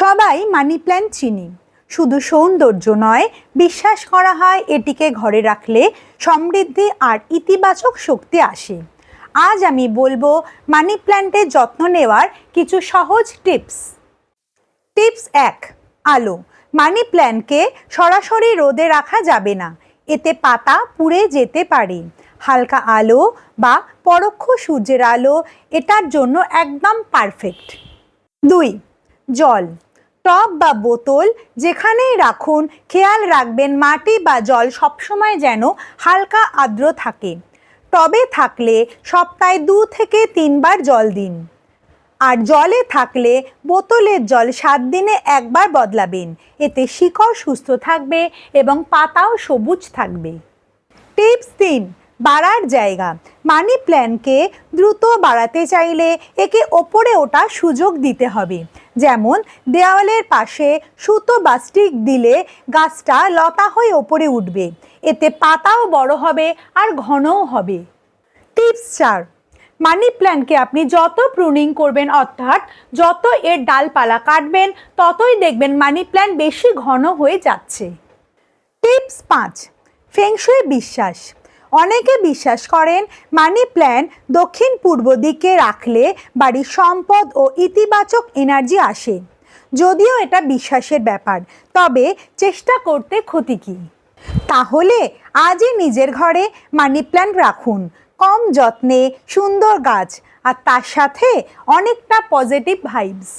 সবাই money plant চিনি। শুধু সৌন্দর্য নয়, বিশ্বাস করা হয় এটিকে ঘরে রাখলে সমৃদ্ধি আর ইতিবাচক শক্তি আসে। আজ আমি বলব মানি প্ল্যান্টের যত্ন নেওয়ার কিছু সহজ টিপস। টিপস এক, আলো। মানি প্ল্যান্টকে সরাসরি রোদে রাখা যাবে না। এতে পাতা পুড়ে যেতে পারে। হালকা আলো বা পরোক্ষ সূর্যের আলো এটার জন্য একদম পারফেক্ট। দুই, জল। টব বা বোতল যেখানেই রাখুন, খেয়াল রাখবেন মাটি বা জল সবসময় যেন হালকা আর্দ্র থাকে। টবে থাকলে সপ্তাহে দু থেকে তিনবার জল দিন। আর জলে থাকলে বোতলের জল সাত দিনে একবার বদলাবেন। এতে শিকড় সুস্থ থাকবে এবং পাতাও সবুজ থাকবে। টিপস তিন, বাড়ার জায়গা। মানি প্ল্যানকে দ্রুত বাড়াতে চাইলে একে ওপরে ওঠার সুযোগ দিতে হবে। যেমন দেওয়ালের পাশে সুতো বা স্টিক দিলে গাছটা লতা হয়ে ওপরে উঠবে। এতে পাতাও বড় হবে আর ঘনও হবে। টিপস চার, মানি প্ল্যান্টকে আপনি যত প্রুনিং করবেন, অর্থাৎ যত এর ডালপালা কাটবেন, ততই দেখবেন মানি প্ল্যান্ট বেশি ঘন হয়ে যাচ্ছে। টিপস পাঁচ ফেংশুই বিশ্বাস অনেকে বিশ্বাস করেন মানি প্ল্যান্ট দক্ষিণ পূর্ব দিকে রাখলে বাড়ির সম্পদ ও ইতিবাচক এনার্জি আসে। যদিও এটা বিশ্বাসের ব্যাপার, তবে চেষ্টা করতে ক্ষতি কী? তাহলে আজই নিজের ঘরে মানি প্ল্যান্ট রাখুন। কম যত্নে, সুন্দর গাছ, আর তার সাথে অনেকটা পজিটিভ ভাইবস